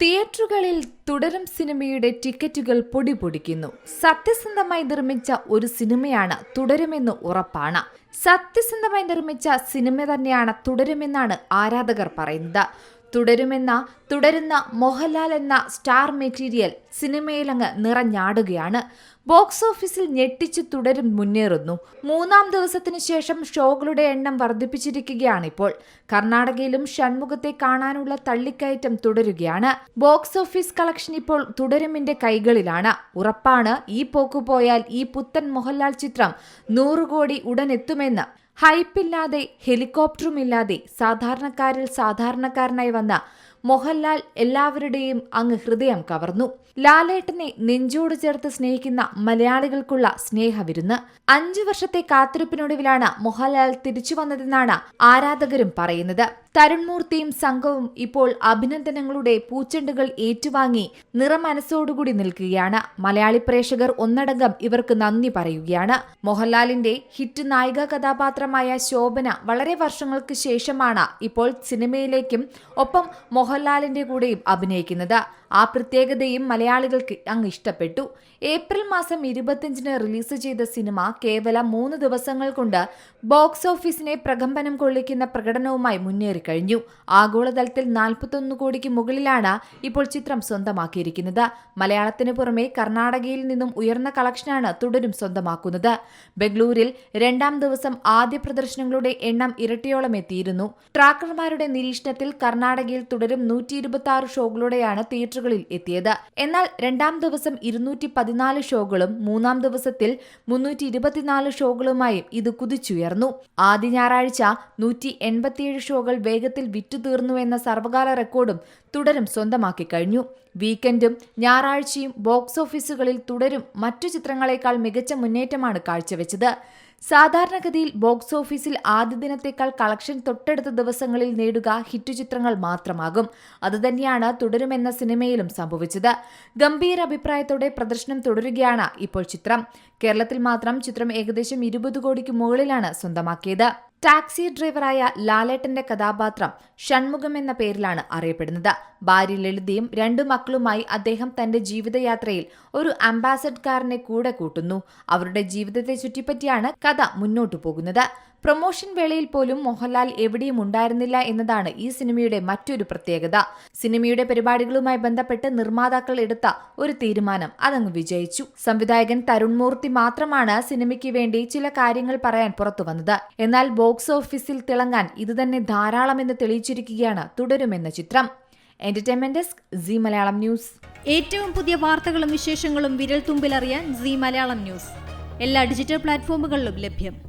തിയേറ്ററുകളിൽ തുടരും സിനിമയുടെ ടിക്കറ്റുകൾ പൊടിപൊടിക്കുന്നു. സത്യസന്ധമായി നിർമ്മിച്ച ഒരു സിനിമയാണ് തുടരുമെന്ന് ഉറപ്പാണ്. സത്യസന്ധമായി നിർമ്മിച്ച സിനിമ തന്നെയാണ് തുടരുമെന്നാണ് ആരാധകർ പറയുന്നത്. തുടരുമെന്ന തുടരുന്ന മോഹൻലാൽ എന്ന സ്റ്റാർ മെറ്റീരിയൽ സിനിമയിലങ്ങ് നിറഞ്ഞാടുകയാണ്. ബോക്സ് ഓഫീസിൽ ഞെട്ടിച്ച് തുടരും മുന്നേറുന്നു. മൂന്നാം ദിവസത്തിന് ശേഷം ഷോകളുടെ എണ്ണം വർദ്ധിപ്പിച്ചിരിക്കുകയാണിപ്പോൾ. കർണാടകയിലും ഷൺമുഖത്തെ കാണാനുള്ള തള്ളിക്കയറ്റം തുടരുകയാണ്. ബോക്സ് ഓഫീസ് കളക്ഷൻ ഇപ്പോൾ തുടരുമിന്റെ കൈകളിലാണ്. ഉറപ്പാണ് ഈ പോക്കു പോയാൽ ഈ പുത്തൻ മോഹൻലാൽ ചിത്രം നൂറ് കോടി ഉടൻ എത്തുമെന്ന് ഹൈപ്പില്ലാതെ ഹെലികോപ്റ്ററുമില്ലാതെ സാധാരണക്കാരിൽ സാധാരണക്കാരനായി വന്ന മോഹൻലാൽ എല്ലാവരുടെയും അങ്ങ് ഹൃദയം കവർന്നു. ലാലേട്ടനെ നെഞ്ചോട് ചേർത്ത് സ്നേഹിക്കുന്ന മലയാളികൾക്കുള്ള സ്നേഹവിരുന്ന്. അഞ്ചു വർഷത്തെ കാത്തിരിപ്പിനൊടുവിലാണ് മോഹൻലാൽ തിരിച്ചു വന്നതെന്നാണ് ആരാധകരും പറയുന്നത്. തരുൺമൂർത്തിയും സംഘവും ഇപ്പോൾ അഭിനന്ദനങ്ങളുടെ പൂച്ചെണ്ടുകൾ ഏറ്റുവാങ്ങി നിറമനസ്സോടുകൂടി നിൽക്കുകയാണ്. മലയാളി പ്രേക്ഷകർ ഒന്നടങ്കം ഇവർക്ക് നന്ദി പറയുകയാണ്. മോഹൻലാലിന്റെ ഹിറ്റ് നായിക കഥാപാത്രമായ ശോഭന വളരെ വർഷങ്ങൾക്ക് ശേഷമാണ് ഇപ്പോൾ സിനിമയിലേക്കും ഒപ്പം മോഹൻലാലിന്റെ കൂടെയും അഭിനയിക്കുന്നത്. ആ പ്രത്യേകതയും മലയാളികൾക്ക് അങ്ങ് ഇഷ്ടപ്പെട്ടു. ഏപ്രിൽ മാസം ഇരുപത്തിയഞ്ചിന് റിലീസ് ചെയ്ത സിനിമ കേവലം മൂന്ന് ദിവസങ്ങൾ കൊണ്ട് ബോക്സ് ഓഫീസിനെ പ്രകമ്പനം കൊള്ളിക്കുന്ന പ്രകടനവുമായി മുന്നേറിക്കഴിഞ്ഞു ആഗോളതലത്തിൽ നാൽപ്പത്തൊന്ന് കോടിക്ക് മുകളിലാണ് ഇപ്പോൾ ചിത്രം സ്വന്തമാക്കിയിരിക്കുന്നത്. മലയാളത്തിന് പുറമെ കർണാടകയിൽ നിന്നും ഉയർന്ന കളക്ഷനാണ് തുടരും സ്വന്തമാക്കുന്നത്. ബംഗളൂരിൽ രണ്ടാം ദിവസം ആദ്യ പ്രദർശനങ്ങളുടെ എണ്ണം ഇരട്ടിയോളം എത്തിയിരുന്നു ട്രാക്കർമാരുടെ നിരീക്ഷണത്തിൽ കർണാടകയിൽ തുടരും നൂറ്റി ഇരുപത്തി ആറ് ഷോകളോടെയാണ് തിയേറ്ററുകളിൽ എത്തിയത്. എന്നാൽ രണ്ടാം ദിവസം ഇരുന്നൂറ്റി പതിനാല് ഷോകളും മൂന്നാം ദിവസത്തിൽ മുന്നൂറ്റി ഇരുപത്തിനാല് ഷോകളുമായും ഇത് കുതിച്ചുയർന്നു. ആദ്യ ഞായറാഴ്ച നൂറ്റി എൺപത്തിയേഴ് ഷോകൾ വേഗത്തിൽ വിറ്റുതീർന്നു എന്ന സർവകാല റെക്കോർഡും തുടരും സ്വന്തമാക്കി കഴിഞ്ഞു വീക്കെൻഡും ഞായറാഴ്ചയും ബോക്സ് ഓഫീസുകളിൽ തുടരും മറ്റു ചിത്രങ്ങളെക്കാൾ മികച്ച മുന്നേറ്റമാണ് കാഴ്ചവെച്ചത്. സാധാരണഗതിയിൽ ബോക്സ് ഓഫീസിൽ ആദ്യ ദിനത്തേക്കാൾ കളക്ഷൻ തൊട്ടടുത്ത ദിവസങ്ങളിൽ നേടുക ഹിറ്റ് ചിത്രങ്ങൾ മാത്രമാകും. അതുതന്നെയാണ് തുടരുമെന്ന സിനിമയിലും സംഭവിച്ചത്. ഗംഭീര അഭിപ്രായത്തോടെ പ്രദർശനം തുടരുകയാണ് ഇപ്പോൾ ചിത്രം. കേരളത്തിൽ മാത്രം ചിത്രം ഏകദേശം ഇരുപത് കോടിക്ക് മുകളിലാണ് സ്വന്തമാക്കിയത്. ടാക്സി ഡ്രൈവറായ ലാലേട്ടന്റെ കഥാപാത്രം ഷൺമുഖം എന്ന പേരിലാണ് അറിയപ്പെടുന്നത്. ഭാര്യ ലളിതയും രണ്ടു മക്കളുമായി അദ്ദേഹം തന്റെ ജീവിതയാത്രയിൽ ഒരു അംബാസഡർക്കാരനെ കൂടെ കൂട്ടുന്നു. അവരുടെ ജീവിതത്തെ ചുറ്റിപ്പറ്റിയാണ് കഥ മുന്നോട്ടു പോകുന്നത്. പ്രൊമോഷൻ വേളയിൽ പോലും മോഹൻലാൽ എവിടെയും ഉണ്ടായിരുന്നില്ല എന്നതാണ് ഈ സിനിമയുടെ മറ്റൊരു പ്രത്യേകത. സിനിമയുടെ പരിപാടികളുമായി ബന്ധപ്പെട്ട് നിർമ്മാതാക്കൾ എടുത്ത ഒരു തീരുമാനം അതങ്ങ് വിജയിച്ചു. സംവിധായകൻ തരുൺ മൂർത്തി മാത്രമാണ് സിനിമയ്ക്ക് വേണ്ടി ചില കാര്യങ്ങൾ പറയാൻ പുറത്തു വന്നത്. എന്നാൽ ബോക്സ് ഓഫീസിൽ തിളങ്ങാൻ ഇതുതന്നെ ധാരാളമെന്ന് തെളിയിച്ചിരിക്കുകയാണ് തുടരുമെന്ന ചിത്രം. Entertainment desk Zee Malayalam news. ഏറ്റവും പുതിയ വാർത്തകളും വിശേഷങ്ങളും വിരൽ തുമ്പിലറിയാൻ സി മലയാളം ന്യൂസ്. എല്ലാ ഡിജിറ്റൽ പ്ലാറ്റ്ഫോമുകളിലും ലഭ്യം.